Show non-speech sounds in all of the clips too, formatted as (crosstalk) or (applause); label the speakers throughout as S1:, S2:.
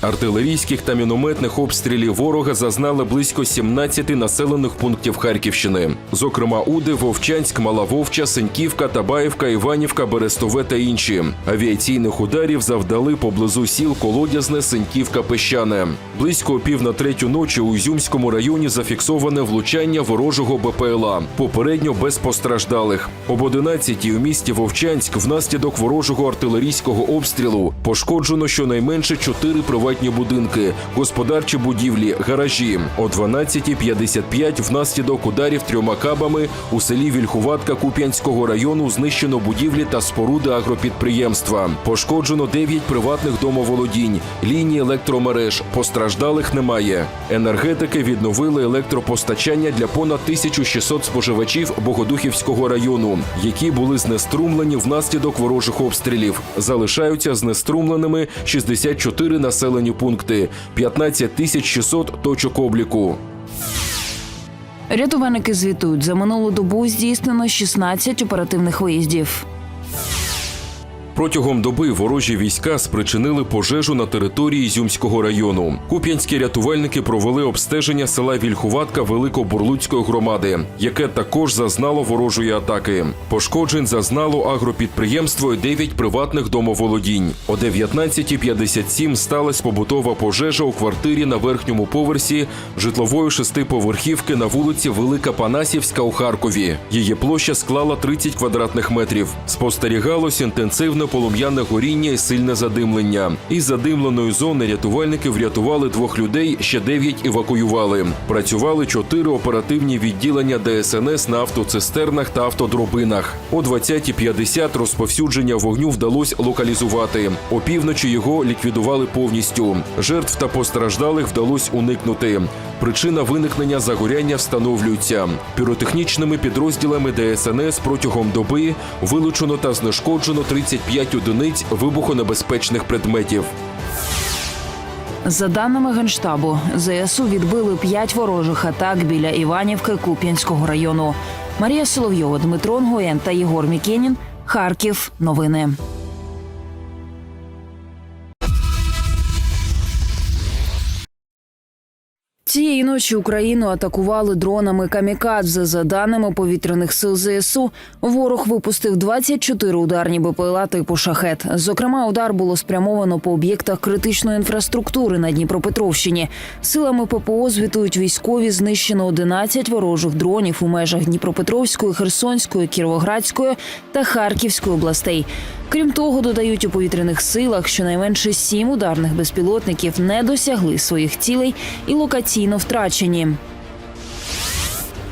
S1: Артилерійських та мінометних обстрілів ворога зазнали близько 17 населених пунктів Харківщини. Зокрема, Уди, Вовчанськ, Мала Вовча, Сеньківка, Табаївка, Іванівка, Берестове та інші. Авіаційних ударів завдали поблизу сіл Колодязне, Сеньківка, Пещане. Близько пів на третю ночі у Ізюмському районі зафіксоване влучання ворожого БПЛА. Попередньо без постраждалих. Об 11 у місті Вовчанськ внаслідок ворожого артилерійського обстрілу пошкоджено щонайменше чотири приватні будинки, господарчі будівлі, гаражі. О 12.55 внаслідок ударів трьома кабами у селі Вільхуватка Куп'янського району знищено будівлі та споруди агропідприємства. Пошкоджено 9 приватних домоволодінь, лінії електромереж. Постраждалих немає. Енергетики відновили електропостачання для понад 1600 споживачів Богодухівського району, які були знеструмлені внаслідок ворожих обстрілів. Залишаються знеструмленими 64 населені пункти, 15 тисяч 600 точок обліку.
S2: Рятувальники звітують, за минулу добу здійснено 16 оперативних виїздів.
S1: Протягом доби ворожі війська спричинили пожежу на території Ізюмського району. Куп'янські рятувальники провели обстеження села Вільхуватка Великобурлуцької громади, яке також зазнало ворожої атаки. Пошкоджень зазнало агропідприємство і 9 приватних домоволодінь. О 19.57 сталася побутова пожежа у квартирі на верхньому поверсі житлової шестиповерхівки на вулиці Велика Панасівська у Харкові. Її площа склала 30 квадратних метрів. Спостерігалось інтенсивне полум'яне горіння і сильне задимлення. Із задимленої зони рятувальники врятували двох людей, ще дев'ять евакуювали. Працювали чотири оперативні відділення ДСНС на автоцистернах та автодробинах. О 20.50 розповсюдження вогню вдалося локалізувати. Опівночі його ліквідували повністю. Жертв та постраждалих вдалося уникнути. Причина виникнення загоряння встановлюється. Піротехнічними підрозділами ДСНС протягом доби вилучено та знешкоджено 35 одиниць вибухонебезпечних предметів.
S2: За даними генштабу, ЗСУ відбили п'ять ворожих атак біля Іванівки Куп'янського району. Марія Соловйова, Дмитро Нгоєн та Єгор Мікенін. Харків. Новини. Цієї ночі Україну атакували дронами камікадзе. За даними повітряних сил ЗСУ, ворог випустив 24 ударні БПЛА типу шахет. Зокрема, удар було спрямовано по об'єктах критичної інфраструктури на Дніпропетровщині. Силами ППО звітують військові знищено 11 ворожих дронів у межах Дніпропетровської, Херсонської, Кіровоградської та Харківської областей. Крім того, додають у повітряних силах, щонайменше сім ударних безпілотників не досягли своїх цілей і локаційно втрачені.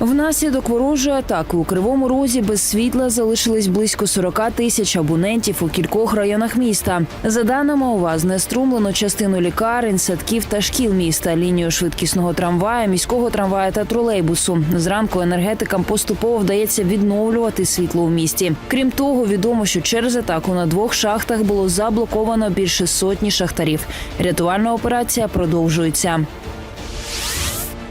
S2: Внаслідок ворожої атаки у кривому розі без світла залишились близько 40 тисяч абонентів у кількох районах міста. За даними ОВА, знеструмлено частину лікарень, садків та шкіл міста, лінію швидкісного трамвая, міського трамвая та тролейбусу. Зранку енергетикам поступово вдається відновлювати світло у місті. Крім того, відомо, що через атаку на двох шахтах було заблоковано більше сотні шахтарів. Рятувальна операція продовжується.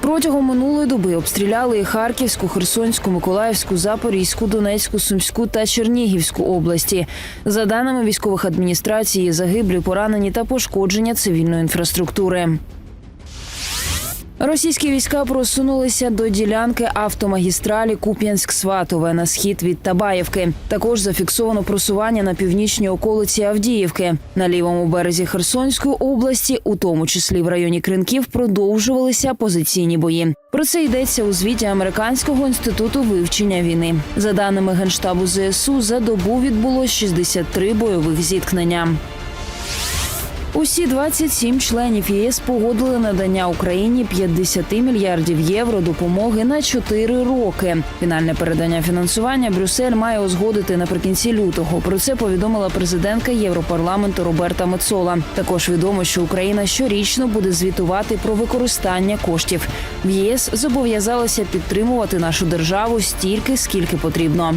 S2: Протягом минулої доби обстріляли і Харківську, Херсонську, Миколаївську, Запорізьку, Донецьку, Сумську та Чернігівську області. За даними військових адміністрацій, загиблі, поранені та пошкодження цивільної інфраструктури. Російські війська просунулися до ділянки автомагістралі Куп'янськ-Сватове на схід від Табаєвки. Також зафіксовано просування на північній околиці Авдіївки. На лівому березі Херсонської області, у тому числі в районі Кринків, продовжувалися позиційні бої. Про це йдеться у звіті Американського інституту вивчення війни. За даними генштабу ЗСУ, за добу відбулось 63 бойових зіткнення. Усі 27 членів ЄС погодили надання Україні 50 мільярдів євро допомоги на 4 роки. Фінальне передання фінансування Брюссель має узгодити наприкінці лютого. Про це повідомила президентка Європарламенту Роберта Мецола. Також відомо, що Україна щорічно буде звітувати про використання коштів. В ЄС зобов'язалася підтримувати нашу державу стільки, скільки потрібно.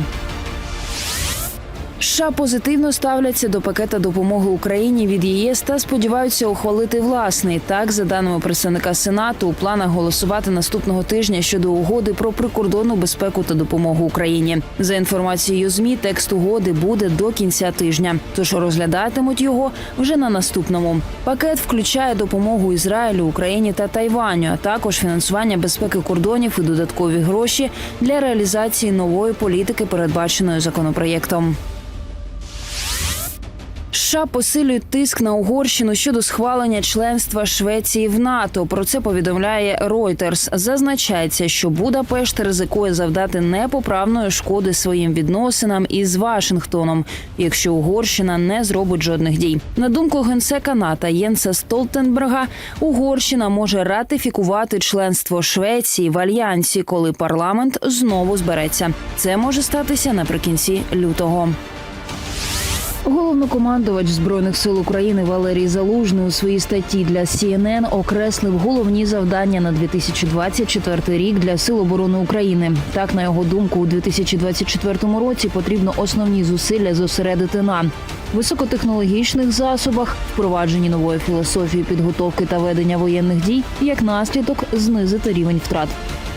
S2: США позитивно ставляться до пакета допомоги Україні від ЄС та сподіваються ухвалити власний. Так, за даними представника Сенату, у планах голосувати наступного тижня щодо угоди про прикордонну безпеку та допомогу Україні. За інформацією змі, текст угоди буде до кінця тижня. Тож розглядатимуть його вже на наступному. Пакет включає допомогу Ізраїлю, Україні та Тайваню, а також фінансування безпеки кордонів і додаткові гроші для реалізації нової політики, передбаченої законопроєктом. США посилюють тиск на Угорщину щодо схвалення членства Швеції в НАТО. Про це повідомляє Reuters. Зазначається, що Будапешт ризикує завдати непоправної шкоди своїм відносинам із Вашингтоном, якщо Угорщина не зробить жодних дій. На думку генсека НАТО Єнса Столтенберга, Угорщина може ратифікувати членство Швеції в альянсі, коли парламент знову збереться. Це може статися наприкінці лютого. Головнокомандувач збройних сил України Валерій Залужний у своїй статті для CNN окреслив головні завдання на 2024 рік для сил оборони України. Так, на його думку, у 2024 році потрібно основні зусилля зосередити на високотехнологічних засобах, впровадженні нової філософії підготовки та ведення воєнних дій, як наслідок знизити рівень втрат.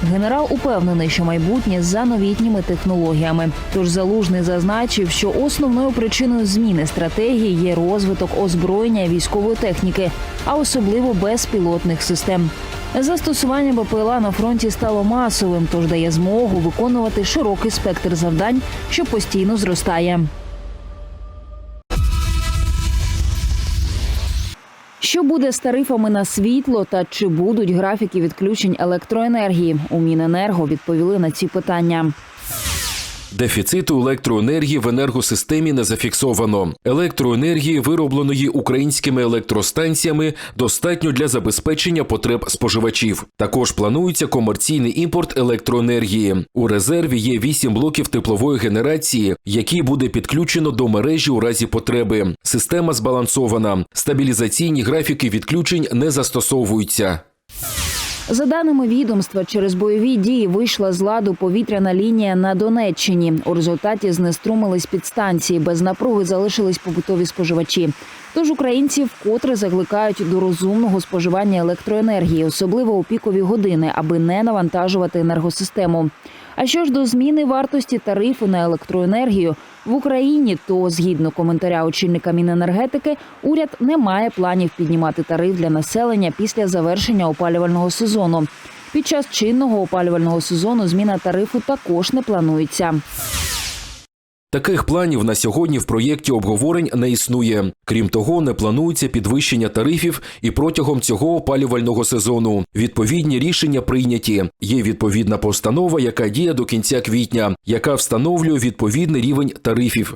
S2: Генерал упевнений, що майбутнє за новітніми технологіями. Тож залужний зазначив, що основною причиною зміни стратегії є розвиток озброєння військової техніки, а особливо безпілотних систем. Застосування БПЛА на фронті стало масовим, тож дає змогу виконувати широкий спектр завдань, що постійно зростає. Буде з тарифами на світло та чи будуть графіки відключень електроенергії? У Міненерго відповіли на ці питання.
S1: Дефіциту електроенергії в енергосистемі не зафіксовано. Електроенергії, виробленої українськими електростанціями, достатньо для забезпечення потреб споживачів. Також планується комерційний імпорт електроенергії. У резерві є 8 блоків теплової генерації, які буде підключено до мережі у разі потреби. Система збалансована. Стабілізаційні графіки відключень не застосовуються.
S2: За даними відомства, через бойові дії вийшла з ладу повітряна лінія на Донеччині. У результаті знеструмились підстанції. Без напруги залишились побутові споживачі. Тож українці вкотре закликають до розумного споживання електроенергії, особливо у пікові години, аби не навантажувати енергосистему. А що ж до зміни вартості тарифу на електроенергію в Україні, то згідно коментаря очільника Міненергетики, уряд не має планів піднімати тариф для населення після завершення опалювального сезону. Під час чинного опалювального сезону зміна тарифу також не планується.
S1: Таких планів на сьогодні в проєкті обговорень не існує. Крім того, не планується підвищення тарифів і протягом цього опалювального сезону. Відповідні рішення прийняті. Є відповідна постанова, яка діє до кінця квітня, яка встановлює відповідний рівень тарифів.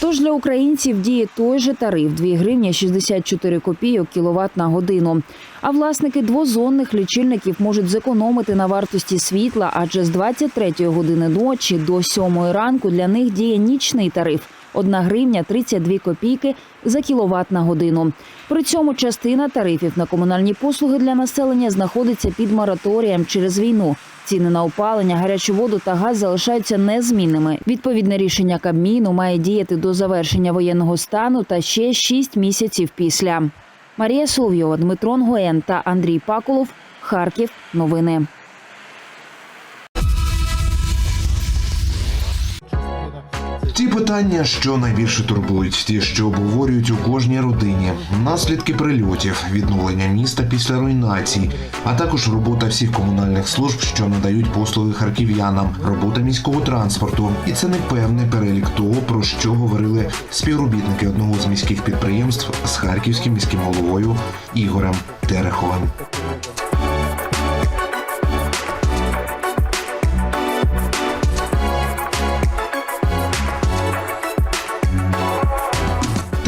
S2: Тож для українців діє той же тариф 2 гривні 64 копійок кіловат на годину. А власники двозонних лічильників можуть зекономити на вартості світла, адже з 23 години ночі до 7 ранку для них діє нічний тариф. 1 гривня 32 копійки за кіловат на годину. При цьому частина тарифів на комунальні послуги для населення знаходиться під мораторієм через війну. Ціни на опалення, гарячу воду та газ залишаються незмінними. Відповідне рішення Кабміну має діяти до завершення воєнного стану та ще 6 місяців після. Марія Соловйова, Дмитро Нгоєн та Андрій Пакулов. Харків. Новини.
S3: Ті питання, що найбільше турбують, ті, що обговорюють у кожній родині, наслідки прильотів, відновлення міста після руйнацій, а також робота всіх комунальних служб, що надають послуги харків'янам, робота міського транспорту. І це не певний перелік того, про що говорили співробітники одного з міських підприємств з харківським міським головою Ігорем Тереховим.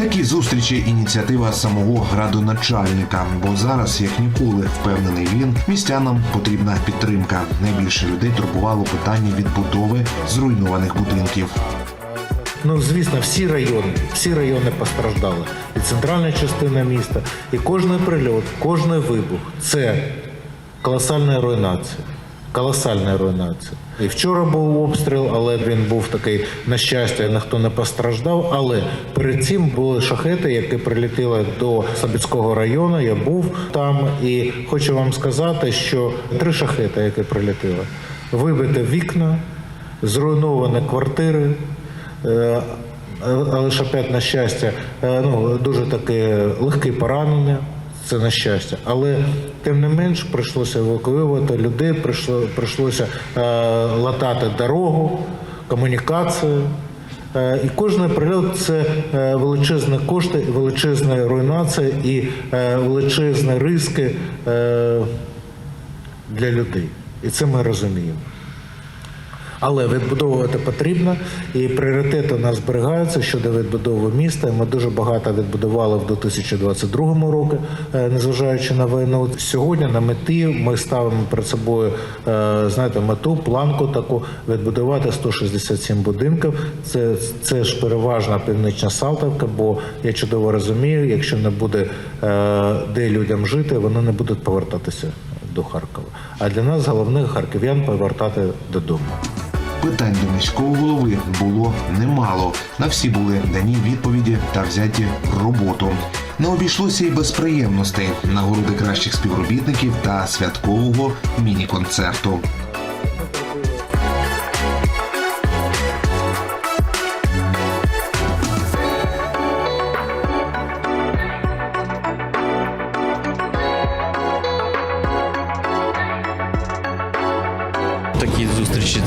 S3: Такі зустрічі ініціатива самого градоначальника, бо зараз, як ніколи, впевнений він, містянам потрібна підтримка. Найбільше людей турбувало питання відбудови зруйнованих будинків.
S4: Ну, звісно, всі райони, всі райони постраждали. І центральна частина міста, і кожний прильот, кожний вибух це колосальна руйнація. Колосальна руйнація. І вчора був обстріл, але він був такий на щастя, ніхто не постраждав. Але перед цим були шахети, які прилетіли до Слобідського району. Я був там і хочу вам сказати, що три шахети, які прилетіли, вибите вікна, зруйновані квартири. Е, але ж опять на щастя, е, ну дуже таке легке поранення. Це на щастя, але тим не менш прийшлося евакуювати людей, прийшло, прийшлося е, латати дорогу, комунікацію. Е, і кожен прильот це е, величезні кошти, величезна руйнація і е, величезні риски е, для людей. І це ми розуміємо. Але відбудовувати потрібно, і пріоритети у нас зберігаються щодо відбудови міста. Ми дуже багато відбудували в 2022 році, незважаючи на війну. Сьогодні на меті ми ставимо перед собою е, знаєте, мету, планку таку відбудувати 167 будинків. Це, це ж переважна північна Салтівка, бо я чудово розумію, якщо не буде е, де людям жити, вони не будуть повертатися до Харкова. А для нас головне харків'ян повертати додому.
S3: Питань до міського голови було немало. На всі були дані відповіді та взяті роботу. Не обійшлося і без приємностей, нагороди кращих співробітників та святкового міні-концерту.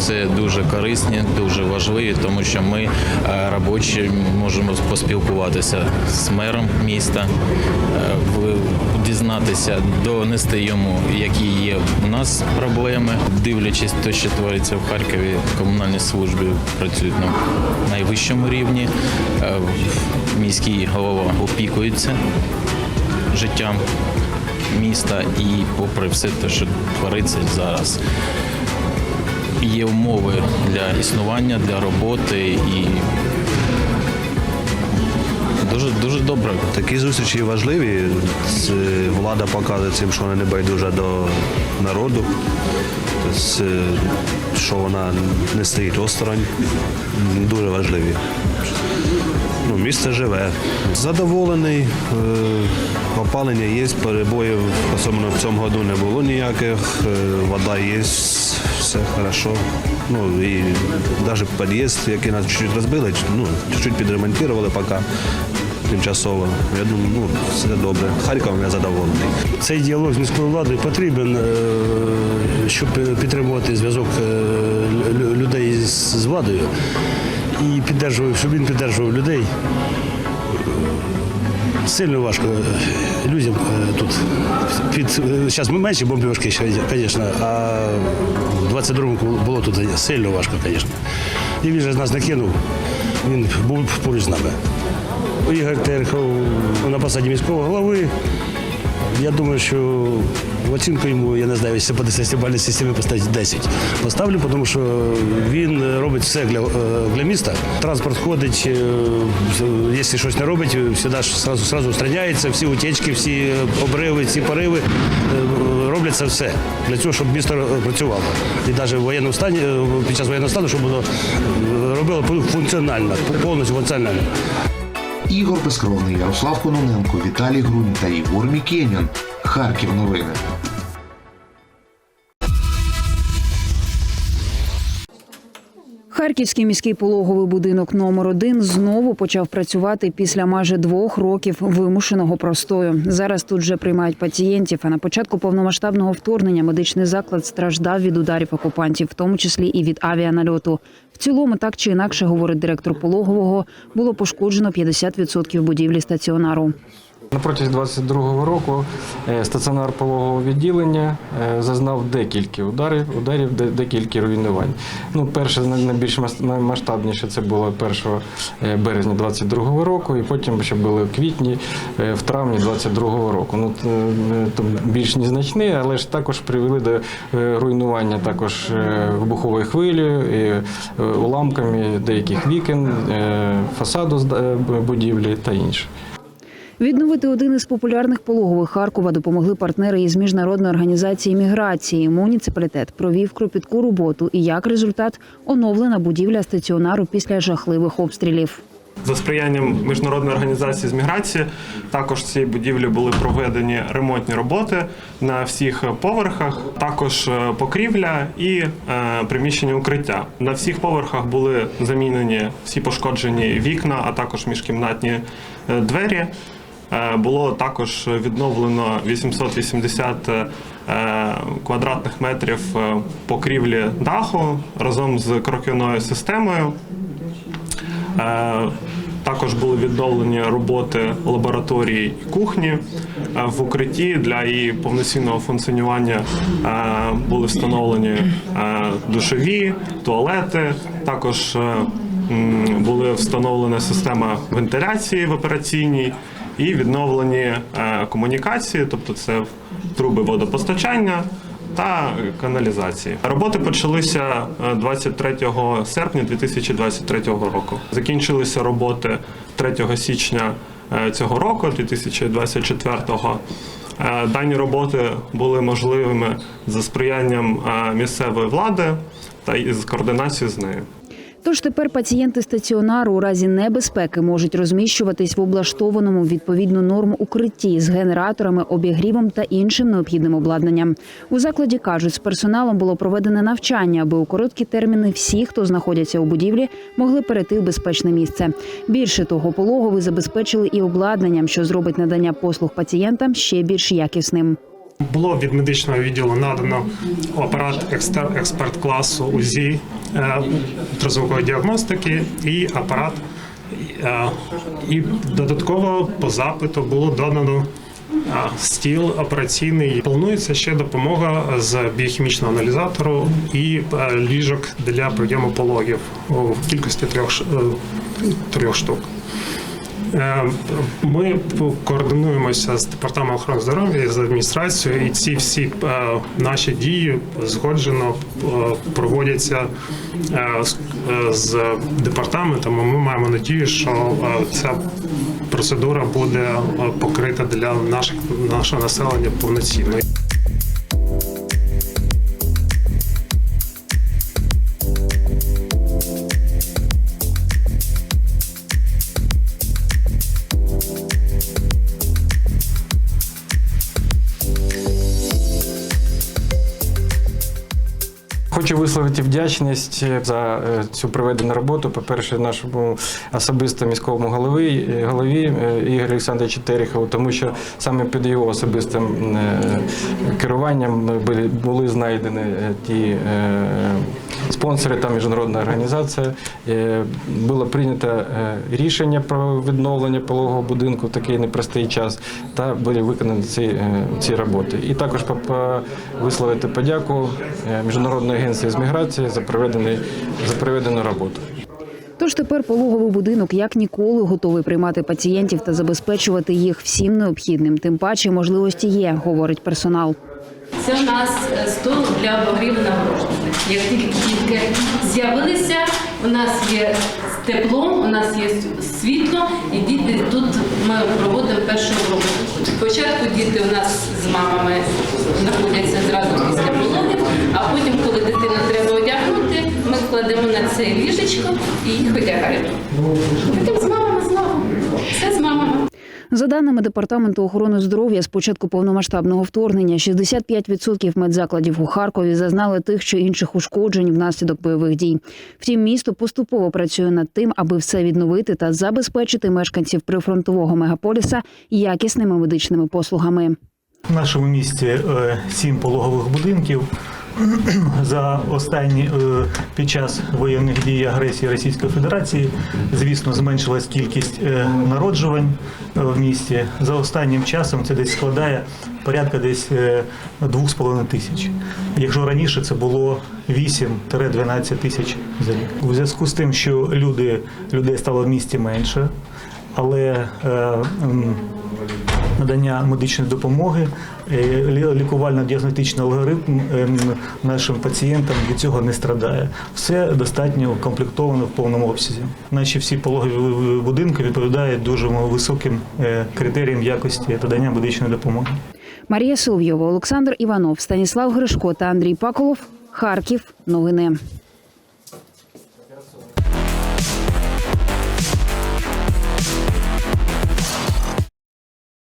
S5: Це дуже корисні, дуже важливі, тому що ми е, робочі можемо поспілкуватися з мером міста, е, дізнатися, донести йому, які є у нас проблеми, дивлячись те, що твориться в Харкові, комунальні служби працюють на найвищому рівні. Е, Міський голова опікується життям міста і попри все те, що твориться зараз є умови для існування, для роботи і дуже дуже добре.
S6: Такі зустрічі важливі. Це Влада показує цим, що вона не байдужа до народу, Це, що вона не стоїть осторонь. Дуже важливі. Ну, місто живе. Задоволений, е, опалення є, перебоїв, особливо в цьому году не було ніяких, е, вода є, все хорошо. Ну і навіть під'їзд, який нас чуть-чуть розбили, ну, чуть-чуть підремонтували поки тимчасово. Я думаю, ну, все добре. Харковом я задоволений.
S7: Цей діалог з міською владою потрібен, е, щоб підтримувати зв'язок е, людей з владою і піддержував, щоб він піддержував людей. Сильно важко е, людям е, тут. Під зараз ми менші бомбіжки, звісно, а в 22-му було тут сильно важко, звісно. І він же нас не кинув, він був поруч з нами. Ігор Терхов на посаді міського голови. Я думаю, що оцінку йому, я не знаю, якщо по 10 системі поставити 10. Поставлю, тому що він робить все для, е, для міста. Транспорт ходить, е, якщо щось не робить, сразу, сразу устраняється, всі утечки, всі обриви, всі пориви. е, Роблять це все для цього, щоб місто працювало. І навіть в воєнному стані, е, під час воєнного стану, щоб воно е, робило функціонально, повністю функціонально.
S3: Ігор Безкровний, Ярослав Кононенко, Віталій Грунь та Ігор Мікенін. Харків новини.
S2: Харківський міський пологовий будинок номер 1 знову почав працювати після майже двох років вимушеного простою. Зараз тут вже приймають пацієнтів. А на початку повномасштабного вторгнення медичний заклад страждав від ударів окупантів, в тому числі і від авіанальоту. В цілому, так чи інакше, говорить директор пологового, було пошкоджено 50% будівлі стаціонару.
S8: Протязі 22-го року е, стаціонар пологового відділення е, зазнав декілька ударів, ударів, декілька руйнувань. Ну, перше найбільш мас- наймасштабніше це було 1 е, березня 22-го року, і потім ще були в квітні, в травні 22-го року. Ну, то більш незначні, але ж також привели до руйнування також вибухової хвилі, і уламками деяких вікон, фасаду будівлі та інше.
S9: Відновити один із популярних пологових Харкова допомогли партнери із міжнародної організації міграції. Муніципалітет провів кропітку роботу і як результат оновлена будівля стаціонару після жахливих обстрілів.
S10: За сприянням міжнародної організації з міграції також в цій будівлі були проведені ремонтні роботи на всіх поверхах, також е, покрівля і е, приміщення укриття. На всіх поверхах були замінені всі пошкоджені вікна, а також міжкімнатні е, двері. Е, Було також відновлено 880 е, квадратних метрів е, покрівлі даху разом з кроківною системою. Також були відновлені роботи лабораторії і кухні в укритті для її повноцінного функціонування. Були встановлені душові, туалети. Також були встановлена система вентиляції в операційній і відновлені е, комунікації, тобто це труби водопостачання та каналізації. Роботи почалися е, 23 серпня 2023 року. Закінчилися роботи 3 січня е, цього року, 2024-го. Е, Дані роботи були можливими за сприянням е, місцевої влади та із координацією з нею.
S9: Тож тепер пацієнти стаціонару у разі небезпеки можуть розміщуватись в облаштованому відповідну норму укритті з генераторами, обігрівом та іншим необхідним обладнанням. У закладі кажуть, з персоналом було проведене навчання, аби у короткі терміни всі, хто знаходяться у будівлі, могли перейти в безпечне місце. Більше того, пологовий забезпечили і обладнанням, що зробить надання послуг пацієнтам ще більш якісним.
S11: Було від медичного відділу надано апарат експерт класу УЗІ ультразвукової діагностики і апарат. е, І додатково по запиту було додано е, стіл операційний. Планується ще допомога з біохімічного аналізатору і е, ліжок для прийому пологів у кількості трьох е, трьох штук. Е, Ми координуємося з департаментом охорони здоров'я з адміністрацією, і ці всі е, наші дії згоджено е, проводяться з- департаментом. Ми маємо надію, що ця процедура буде покрита для наших нашого населення повноцінно.
S8: Хочу висловити вдячність за е, цю проведену роботу. По-перше, нашому особисто міському голові, е, голові е, Ігорю Олександровичу Терехову, тому що саме під його особистим е, керуванням були, знайдені е, ті е, спонсори та міжнародна організація. Е, Було прийнято е, рішення про відновлення пологового будинку в такий непростий час, та були виконані ці, е, ці роботи. І також висловити подяку міжнародної агенції з міграції за за проведену роботу.
S9: Тож тепер пологовий будинок як ніколи готовий приймати пацієнтів та забезпечувати їх всім необхідним. Тим паче можливості є, говорить персонал.
S12: Це у нас е, стол для обогріву нагружених. Як тільки дітки з'явилися, у нас є тепло, у нас є світло, і діти тут ми проводимо першу групу. Спочатку діти у нас з мамами знаходяться зразу після пологів, а потім, коли дитину треба одягнути, ми кладемо на це ліжечко і їх одягаємо. Потім з мамами знову. Все з мамами.
S9: За даними департаменту охорони здоров'я, з початку повномасштабного вторгнення 65% медзакладів у Харкові зазнали тих чи інших ушкоджень внаслідок бойових дій. Втім, місто поступово працює над тим, аби все відновити та забезпечити мешканців прифронтового мегаполіса якісними медичними послугами.
S13: В нашому місті е, сім пологових будинків. (coughs) За останні е, під час воєнних дій агресії Російської Федерації, звісно, зменшилась кількість е, народжувань е, в місті. За останнім часом це десь складає порядка десь е, 2,5 тисяч. Якщо раніше це було 8-12 тисяч за рік. У зв'язку з тим, що люди, людей стало в місті менше, але надання медичної допомоги, е, лікувально-діагностичний алгоритм е, нашим пацієнтам від цього не страдає. Все достатньо укомплектовано в повному обсязі. Наші всі пологові будинки відповідають дуже високим е, критеріям якості надання медичної допомоги.
S9: Марія Соловйова, Олександр Іванов, Станіслав Гришко та Андрій Паколов. Харків. Новини.